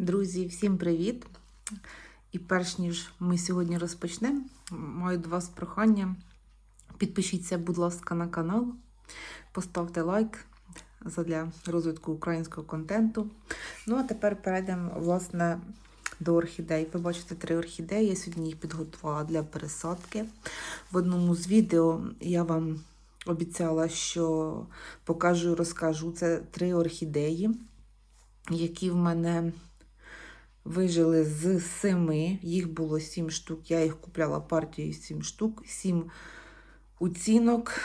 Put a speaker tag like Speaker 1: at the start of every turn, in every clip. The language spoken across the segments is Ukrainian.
Speaker 1: Друзі, всім привіт! І перш ніж ми сьогодні розпочнемо, маю до вас прохання. Підпишіться, будь ласка, на канал, поставте лайк для розвитку українського контенту. Ну, а тепер перейдемо власне до орхідей. Ви бачите три орхідеї. Я сьогодні їх підготувала для пересадки. В одному з відео я вам обіцяла, що покажу і розкажу. Це три орхідеї, які в мене вижили з семи. Їх було сім штук. Я їх купляла партію сім штук, сім оцінок.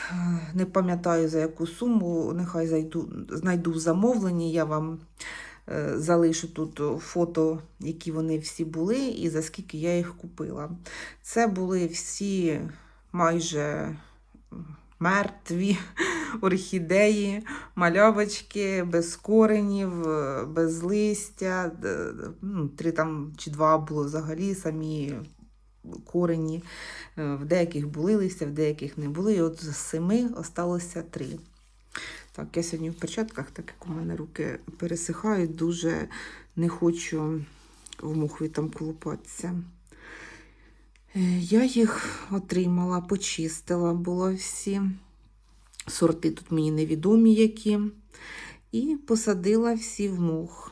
Speaker 1: Не пам'ятаю за яку суму. Нехай зайду, знайду в замовленні. Я вам е, залишу тут фото, які вони всі були, і за скільки я їх купила. Це були всі майже мертві орхідеї, малявочки, без коренів, е, без листя. Ну, три там чи два було взагалі самі корені. Е, В деяких були листя, в деяких не були. І от з семи осталося три. Так, я сьогодні в перчатках, так як у мене руки пересихають, дуже не хочу в мухві там колупатися. Е, Я їх отримала, почистила було всі. Сорти тут мені невідомі які. І посадила всі в мух.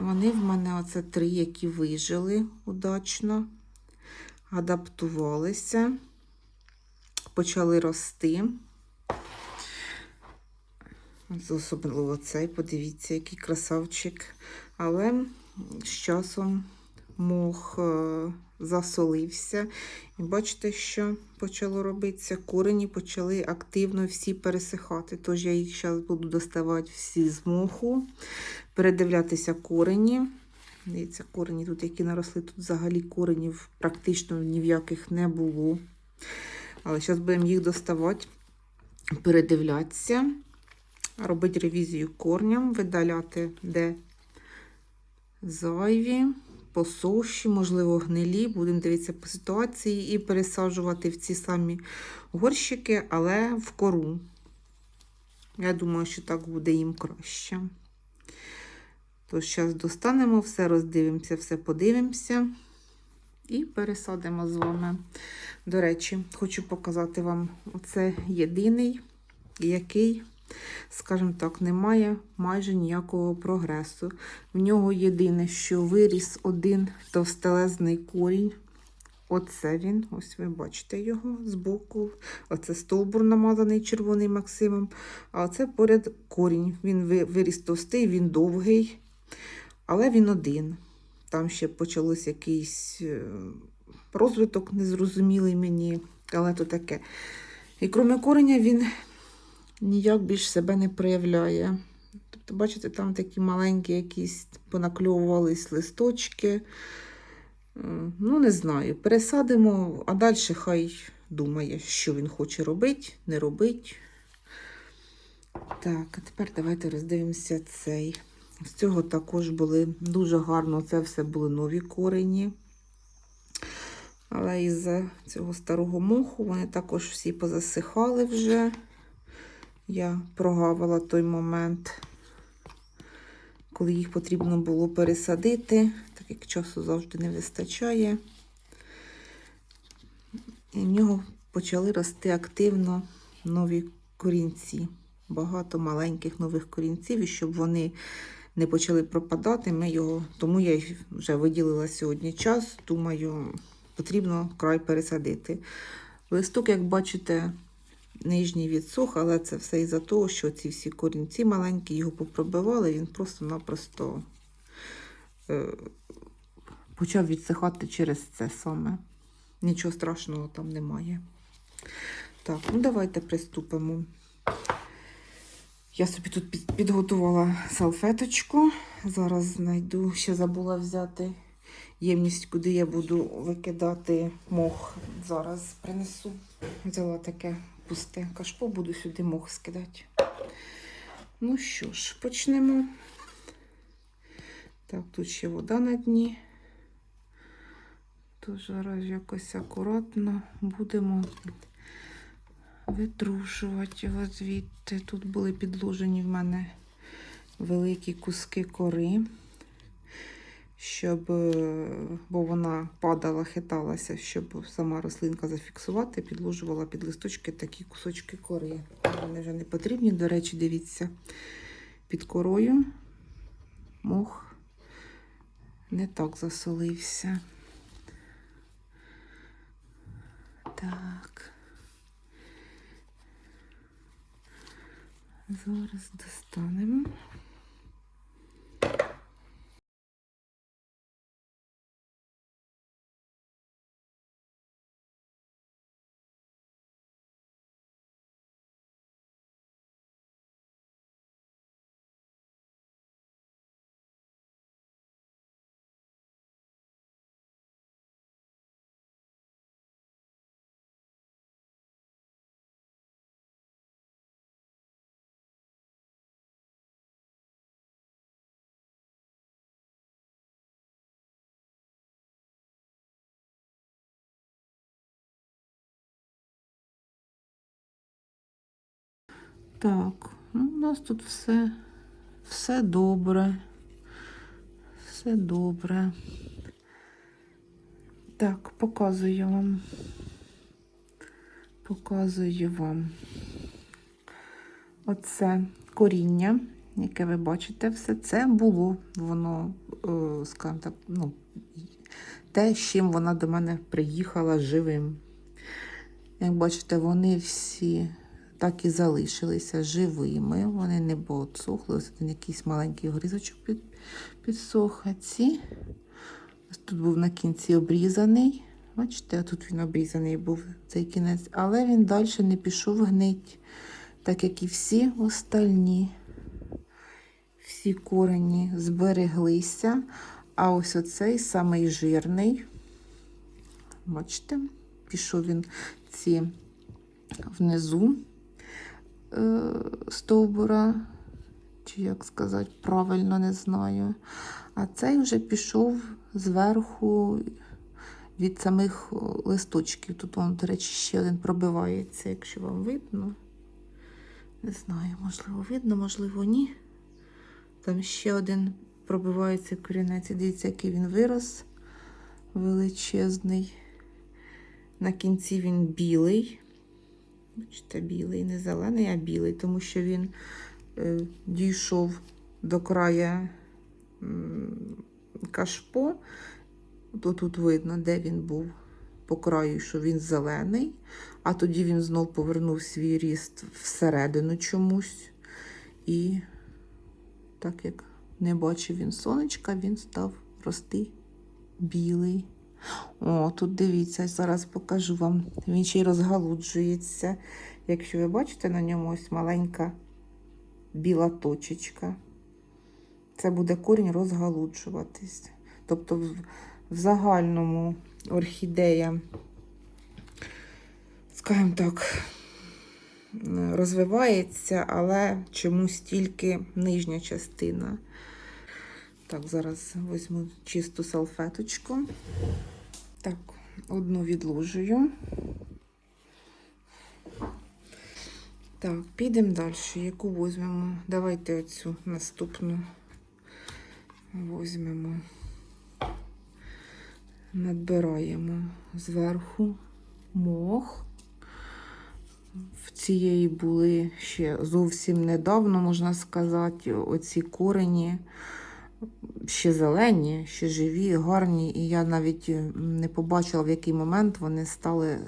Speaker 1: Вони в мене оце три, які вижили удачно, адаптувалися, почали рости. Особливо цей, подивіться, який красавчик. Але з часом мох е, засолився. І бачите, що почало робитися? Корені почали активно всі пересихати. Тож я їх зараз буду доставати всі з моху, передивлятися корені. Дивіться, корені тут, які наросли, тут взагалі коренів практично ні в яких не було. Але зараз будемо їх доставати, передивлятися, робити ревізію корням, видаляти, де зайві, посохші, можливо, гнилі. Будемо дивитися по ситуації і пересаджувати в ці самі горщики, але в кору. Я думаю, що так буде їм краще. Тож, зараз достанемо все, роздивимося, все подивимося і пересадимо з вами. До речі, хочу показати вам оце єдиний, який, скажімо так, не має майже ніякого прогресу. В нього єдине, що виріс один товстелезний корінь. Оце він, ось ви бачите його збоку. Оце стовбур намазаний червоний Максимом. А оце поряд корінь. Він виріс товстий, він довгий, але він один. Там ще почався якийсь е, розвиток незрозумілий мені, але то таке. І крім кореня, він ніяк більш себе не проявляє. Тобто, бачите, там такі маленькі якісь понакльовувались листочки. Ну, не знаю. Пересадимо, а далі хай думає, що він хоче робити, не робить. Так, а тепер давайте роздивимося цей. З цього також були дуже гарно, це все були нові корені. Але із-за цього старого моху вони також всі позасихали вже. Я прогавила той момент, коли їх потрібно було пересадити, так як часу завжди не вистачає. І в нього почали рости активно нові корінці. Багато маленьких нових корінців, і щоб вони не почали пропадати, ми його, тому я вже виділила сьогодні час. Думаю, потрібно край пересадити. Листок, як бачите, нижній відсух, але це все із-за того, що ці всі корінці маленькі його попробивали, він просто-напросто е, почав відсихати через це саме. Нічого страшного там немає. Так, ну давайте приступимо. Я собі тут підготувала салфеточку. Зараз знайду, ще забула взяти ємність, куди я буду викидати мох. Зараз принесу. Взяла таке пусте кашпо, буду сюди мох скидати. Ну що ж, почнемо. Так, тут ще вода на дні. Тож зараз якось акуратно будемо витрушувати його звідти. Тут були підложені в мене великі куски кори. Щоб, е, бо вона падала, хиталася, щоб сама рослинка зафіксувати, підложувала під листочки такі кусочки кори. Вони вже не потрібні. До речі, дивіться, під корою мох не так засолився. Так. Зараз достанемо. Так, ну у нас тут все, все добре. Все добре. Так, показую вам. Показую вам. Оце коріння, яке ви бачите, все це було, воно, е, скажімо так, ну, те, з чим вона до мене приїхала живим. Як бачите, вони всі так і залишилися живими. Вони не поотсохли. Ось один якийсь маленький гризочок під, підсох. Ці тут був на кінці обрізаний. Бачите, тут він обрізаний був цей кінець, але він далі не пішов гнить, так як і всі остальні. Всі корені збереглися. А ось оцей самий жирний. Бачите, пішов він ці внизу стовбура, чи як сказати, правильно не знаю. А цей вже пішов зверху від самих листочків. Тут, вон, до речі, ще один пробивається, якщо вам видно. Не знаю, можливо, видно, можливо, ні. Там ще один пробивається корінець. Дивіться, який він вирос величезний. На кінці він білий. Бачите, білий, не зелений, а білий, тому що він е, дійшов до края кашпо. То тут видно, де він був по краю, що він зелений, а тоді він знов повернув свій ріст всередину чомусь. І так як не бачив він сонечка, він став рости білий. О, тут дивіться, зараз покажу вам. Він ще й розгалуджується. Якщо ви бачите, на ньому ось маленька біла точечка. Це буде корінь розгалуджуватись. Тобто, в, в загальному орхідея, скажімо так, розвивається, але чомусь тільки нижня частина. Так, зараз візьму чисту салфеточку. Так, одну відложую. Так, підемо далі. Яку візьмемо? Давайте оцю наступну візьмемо, надбираємо зверху мох. В цієї були ще зовсім недавно, можна сказати, оці корені ще зелені, ще живі, гарні, і я навіть не побачила, в який момент вони стали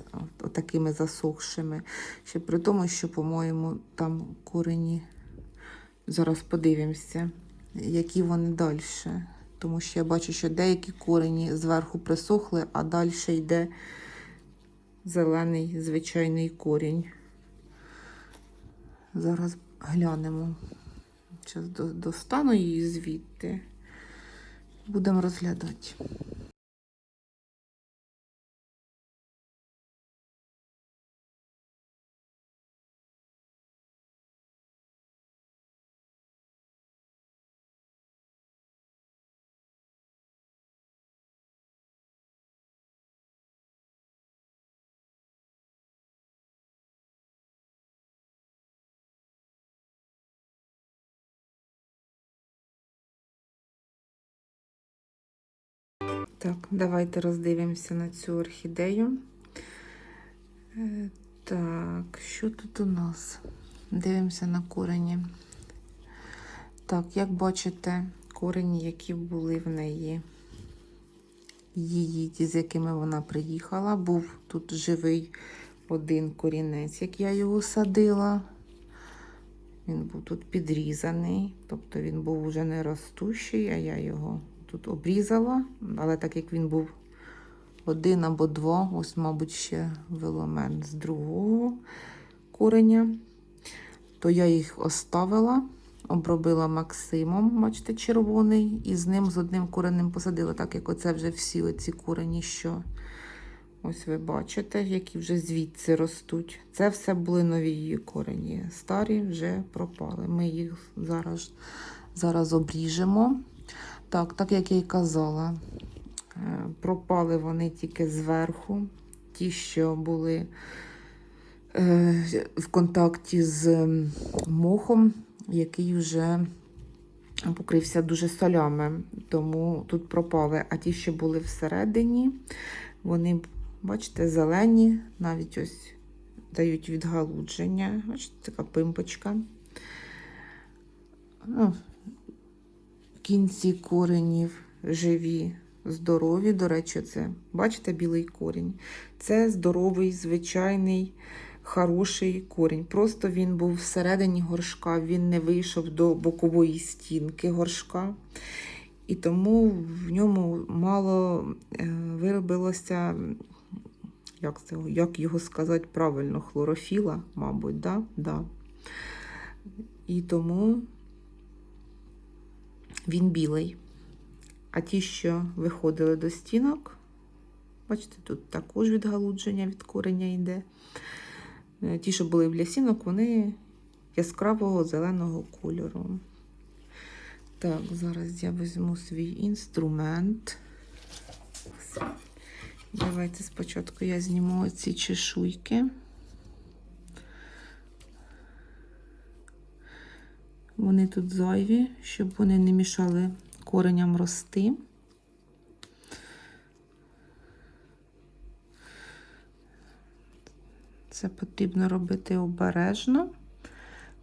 Speaker 1: такими засохшими. Ще при тому, що, по-моєму, там корені. Зараз подивимося, які вони далі. Тому що я бачу, що деякі корені зверху присохли, а далі йде зелений звичайний корінь. Зараз глянемо. Зараз достану її звідти. Будемо розглядати. Так, давайте роздивимося на цю орхідею. Е, Так, що тут у нас? Дивимося на корені. Так, як бачите, корені, які були в неї, її, ті, з якими вона приїхала, був тут живий один корінець, як я його садила. Він був тут підрізаний, тобто він був уже не ростущий, а я його тут обрізала. Але так як він був один або два, ось, мабуть, ще веломен з другого кореня, то я їх оставила, обробила Максимом, бачите, червоний, і з ним з одним коренем посадила, так як оце вже всі оці корені, що ось ви бачите, які вже звідси ростуть. Це все були нові її корені. Старі вже пропали. Ми їх зараз, зараз обріжемо. Так, так як я й казала, е, пропали вони тільки зверху. Ті, що були е, в контакті з мохом, який вже покрився дуже солями, тому тут пропали. А ті, що були всередині, вони, бачите, зелені, навіть ось дають відгалудження. Бачите, така пимпочка. Кінці коренів живі, здорові. До речі, це, бачите, білий корінь. Це здоровий, звичайний, хороший корінь. Просто він був всередині горшка, він не вийшов до бокової стінки горшка. І тому в ньому мало е, виробилося, як, це, як його сказати правильно, хлорофіла, мабуть, да? Да. І тому він білий. А ті, що виходили до стінок, бачите, тут також відгалудження від кореня йде. Е, Ті, що були біля стінок, вони яскравого зеленого кольору. Так, зараз я візьму свій інструмент. Давайте спочатку я зніму ці чешуйки. Вони тут зайві, щоб вони не мішали кореням рости. Це потрібно робити обережно,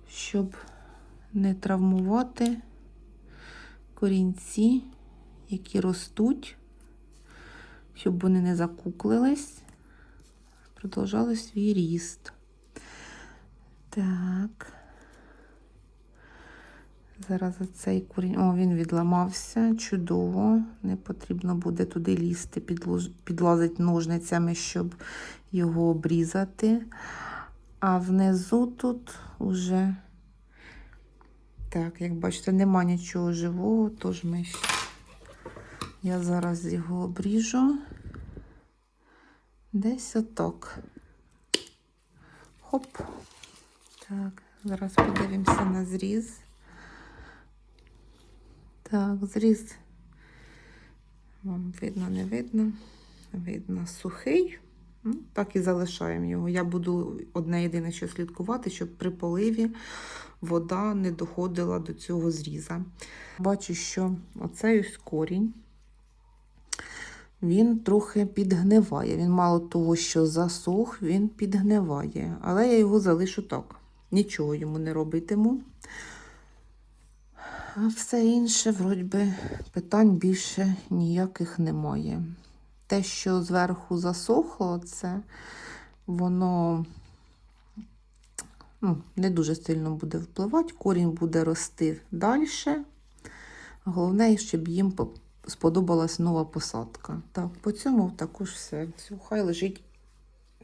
Speaker 1: щоб не травмувати корінці, які ростуть, щоб вони не закуклились, продовжали свій ріст. Так. Зараз цей корінь. О, він відламався. Чудово. Не потрібно буде туди лізти, підлазити ножницями, щоб його обрізати. А внизу тут уже, так, як бачите, нема нічого живого, тож ми я зараз його обріжу. Десь отак. Хоп. Так, зараз подивимося на зріз. Так, зріз. Вам видно, не видно. Видно сухий. Ну, Так і залишаємо його. Я буду одне єдине що слідкувати, щоб при поливі вода не доходила до цього зріза. Бачу, що оцей ось корінь, він трохи підгниває. Він мало того, що засох, він підгниває. Але я його залишу так. Нічого йому не робитиму. А все інше, вроді питань більше ніяких немає. Те, що зверху засохло, це воно ну, не дуже сильно буде впливати, корінь буде рости далі. Головне, щоб їм по- сподобалась нова посадка. Так, по цьому також. Все, Хай лежить,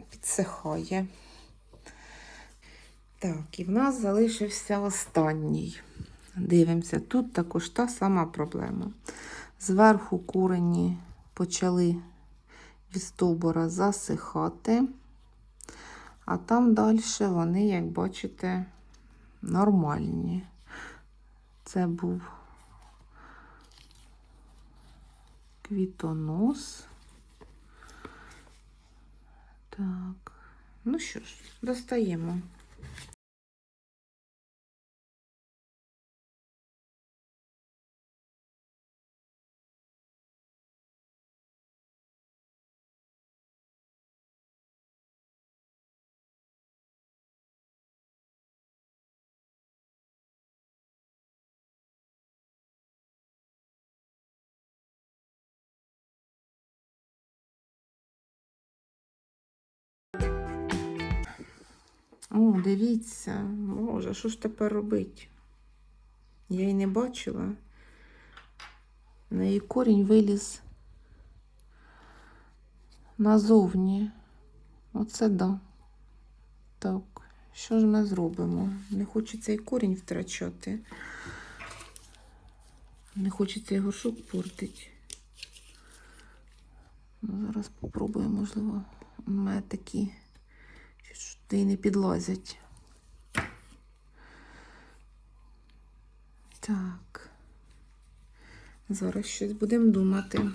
Speaker 1: підсихає. Так, і в нас залишився останній. Дивимося, тут також та сама проблема. Зверху курені почали від стовбура засихати, а там далі вони, як бачите, нормальні. Це був квітонос. Так, ну що ж, достаємо. О, дивіться, Боже, що ж тепер робить? Я й не бачила. На її корінь виліз назовні. Оце да. Так, що ж ми зробимо? Не хочеться і корінь втрачати. Не хочеться і горшок портити. Ну, зараз попробую, можливо, у мене такі, туди не підлазять. Так. Зараз щось будемо думати.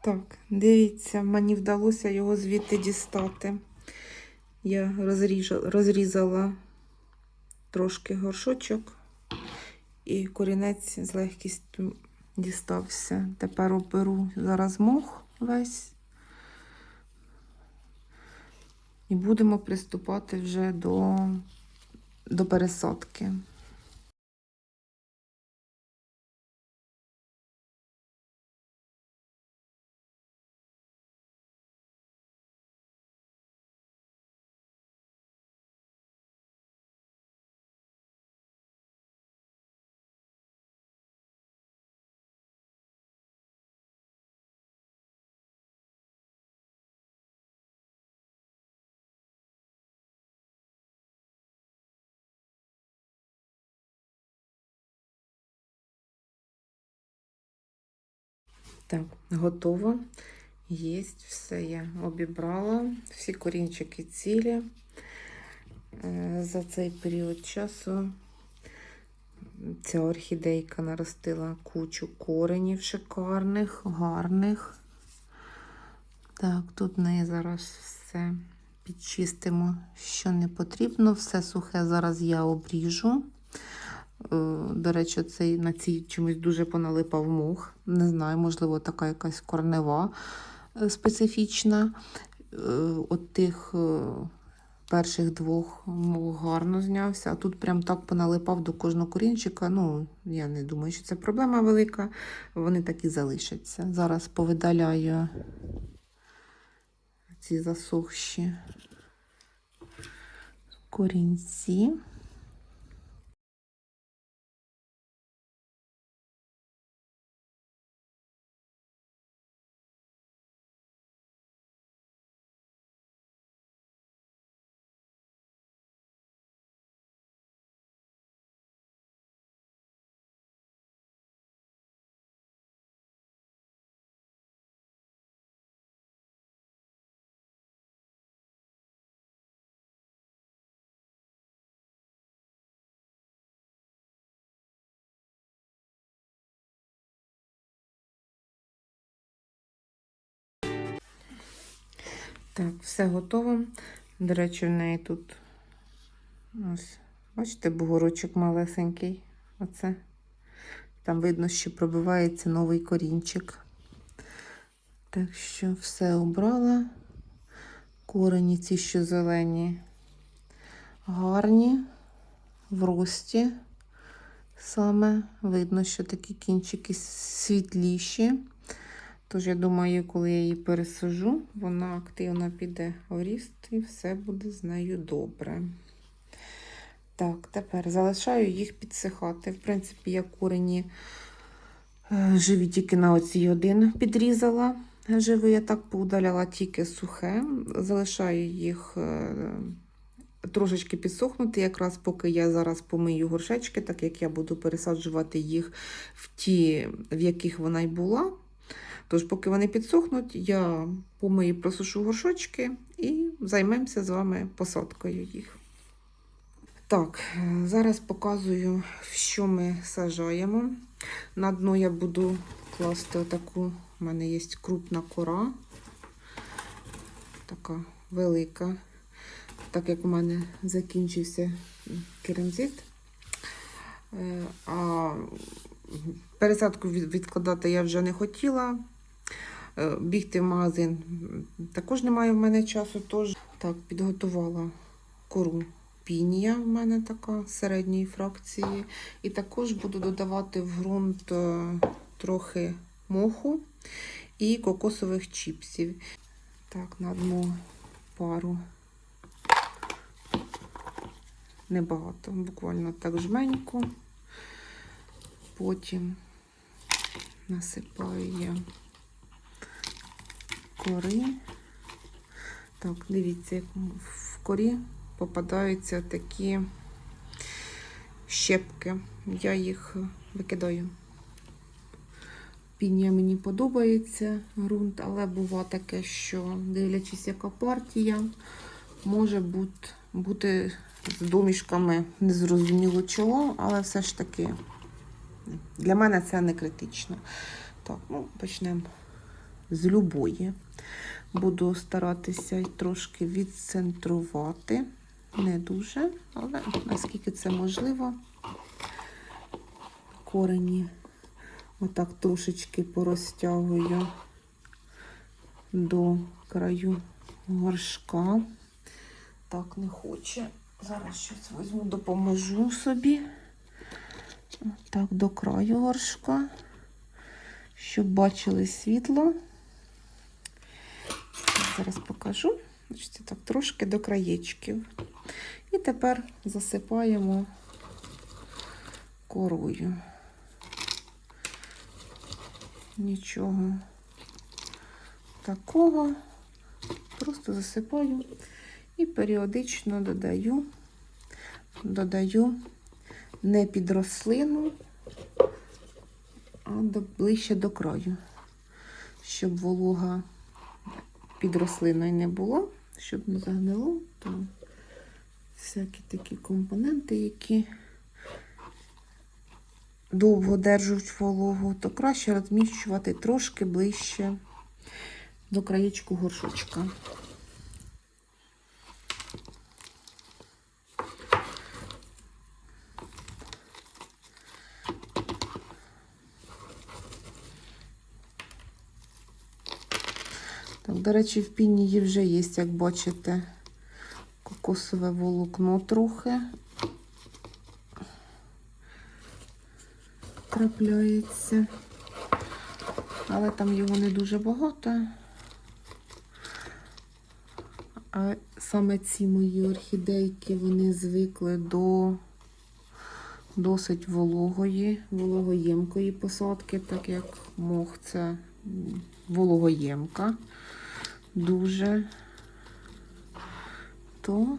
Speaker 1: Так, дивіться, мені вдалося його звідти дістати. Я розріжала, розрізала трошки горшочок, і корінець з легкістю дістався. Тепер оберу зараз мох весь. І будемо приступати вже до, до пересадки. Так, готово. Єсть, все я обібрала. Всі корінчики цілі. Е, За цей період часу ця орхідейка наростила кучу коренів шикарних, гарних. Так, тут в неї зараз все підчистимо, що не потрібно. Все сухе зараз я обріжу. Е, До речі, цей на цій чомусь дуже поналипав мух. Не знаю, можливо, така якась корнева е, специфічна. Е, От тих перших двох мух гарно знявся, а тут прям так поналипав до кожного корінчика. Ну, я не думаю, що це проблема велика. Вони так і залишаться. Зараз повидаляю ці засохші корінці. Так, все готово. До речі, в неї тут ось, бачите, бугорочок малесенький. Оце. Там видно, що пробивається новий корінчик. Так що все обрала. Корені ці, що зелені, гарні, в рості. Саме видно, що такі кінчики світліші. Тож, я думаю, коли я її пересажу, вона активно піде в ріст і все буде з нею добре. Так, тепер залишаю їх підсихати. В принципі, я корені е, живі тільки на оцій один підрізала. Живий, я так поудаляла тільки сухе. Залишаю їх е, трошечки підсохнути, якраз поки я зараз помию горшечки, так як я буду пересаджувати їх в ті, в яких вона й була. Тож, поки вони підсохнуть, я помию, просушу горшочки і займемося з вами посадкою їх. Так, зараз показую, що ми сажаємо. На дно я буду класти отаку, у мене є крупна кора, така велика, так як у мене закінчився керамзит. Е, А пересадку відкладати я вже не хотіла. Е, Бігти в магазин також немає в мене часу. Тож так, підготувала кору пінія в мене така середньої фракції. І також буду додавати в ґрунт е, трохи моху і кокосових чіпсів. Так, на дно пару небагато, буквально так жменьку. Потім насипаю я кори. Так, дивіться, в корі попадаються такі щепки. Я їх викидаю. Піння мені подобається ґрунт, але бува таке, що дивлячись, яка партія, може бути з домішками незрозуміло чого, але все ж таки для мене це не критично. Так, ну, почнемо з любої. Буду старатися трошки відцентрувати. Не дуже, але наскільки це можливо. Корені отак трошечки порозтягую до краю горшка. Так, не хоче. Зараз щось візьму, допоможу собі. Так, до краю горшка, щоб бачили світло. Зараз покажу. Значить, так, трошки до краєчків. І тепер засипаємо корою. Нічого такого. Просто засипаю і періодично додаю, додаю не під рослину, а до, ближче до краю, щоб волога під рослиною не було, щоб не загнило, то всякі такі компоненти, які довго держать вологу, то краще розміщувати трошки ближче до краєчку горшочка. До речі, в пінії вже є, як бачите, кокосове волокно трохи трапляється. Але там його не дуже багато. А саме ці мої орхідейки, вони звикли до досить вологої, вологоємкої посадки, так як мох це вологоємка дуже, то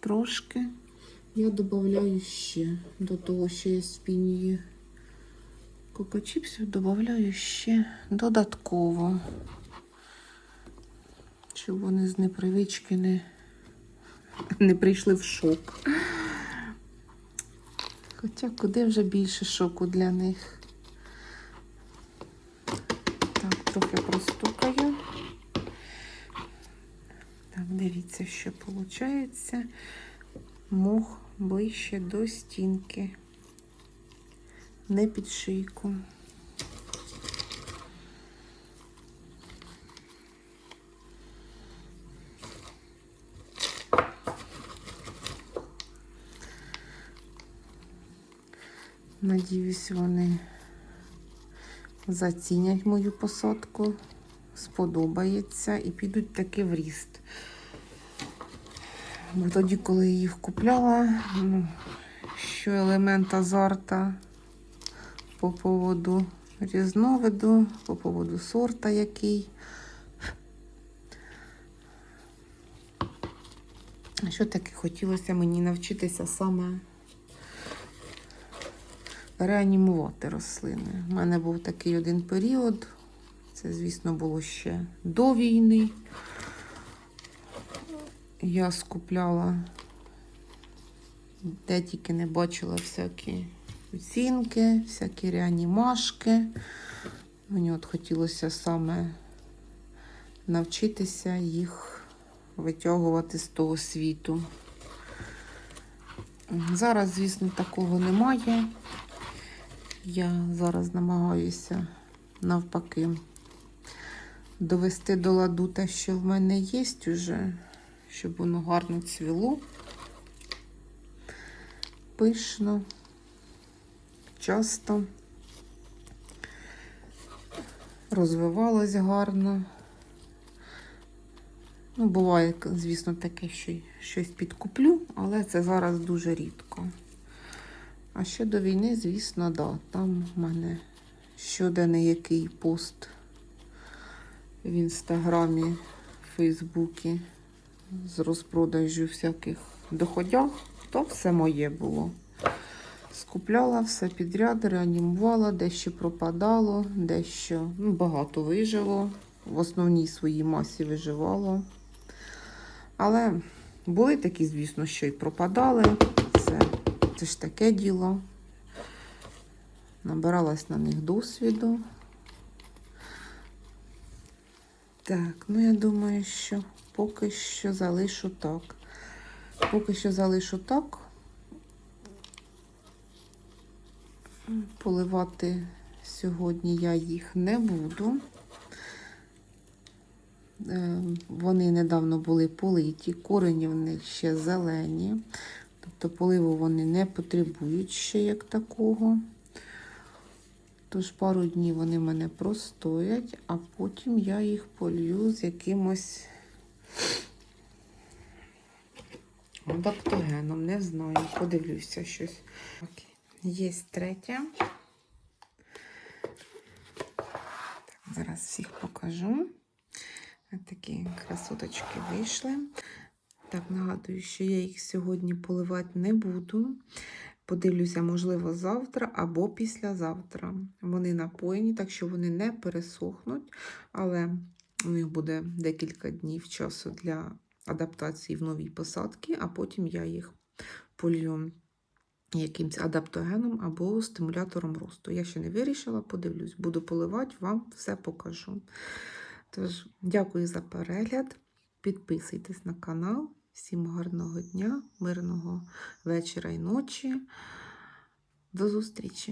Speaker 1: трошки я додаю ще до того, що з пінії кокочіпсів, додаю ще додатково, щоб вони з непривички не, не прийшли в шок. Хоча куди вже більше шоку для них. Так, трохи простукаю. Так, дивіться, що виходить. Мох ближче до стінки, не під шийку. Надіюсь, вони зацінять мою посадку, сподобається і підуть таки в ріст. Бо тоді, коли я їх купляла, ну, що елемент азарта по поводу різновиду, по поводу сорта який. Що таке хотілося мені навчитися саме реанімувати рослини. У мене був такий один період. Це, звісно, було ще до війни. Я скупляла, де тільки не бачила всякі оцінки, всякі реанімашки. Мені от хотілося саме навчитися їх витягувати з того світу. Зараз, звісно, такого немає. Я зараз намагаюся навпаки довести до ладу те, що в мене є уже, щоб воно гарно цвіло, пишно, часто, розвивалось гарно. Ну, буває, звісно, таке, що щось підкуплю, але це зараз дуже рідко. А ще до війни, звісно, да. Там в мене щоденний який пост в інстаграмі, Фейсбуці з розпродажу всяких доходях, то все моє було. Скупляла все підряд, реанімувала, дещо пропадало, дещо ну, багато вижило. В основній своїй масі виживало. Але були такі, звісно, що й пропадали. Це, це ж таке діло. Набиралась на них досвіду. Так, ну я думаю, що поки що залишу так. Поки що залишу так. Поливати сьогодні я їх не буду. Е, Вони недавно були политі, корені в них ще зелені. Тобто поливу вони не потребують ще як такого. Тож пару днів вони мене простоять, а потім я їх полью з якимось адаптогеном. Не знаю, подивлюся щось. Окей. Є третя. Так, зараз всіх покажу. Ось такі красоточки вийшли. Так, нагадую, що я їх сьогодні поливати не буду. Подивлюся, можливо, завтра або післязавтра. Вони напоєні, так що вони не пересохнуть, але у них буде декілька днів часу для адаптації в новій посадці, а потім я їх полью якимсь адаптогеном або стимулятором росту. Я ще не вирішила, подивлюсь, буду поливати, вам все покажу. Тож, дякую за перегляд. Підписуйтесь на канал. Всім гарного дня, мирного вечора і ночі. До зустрічі!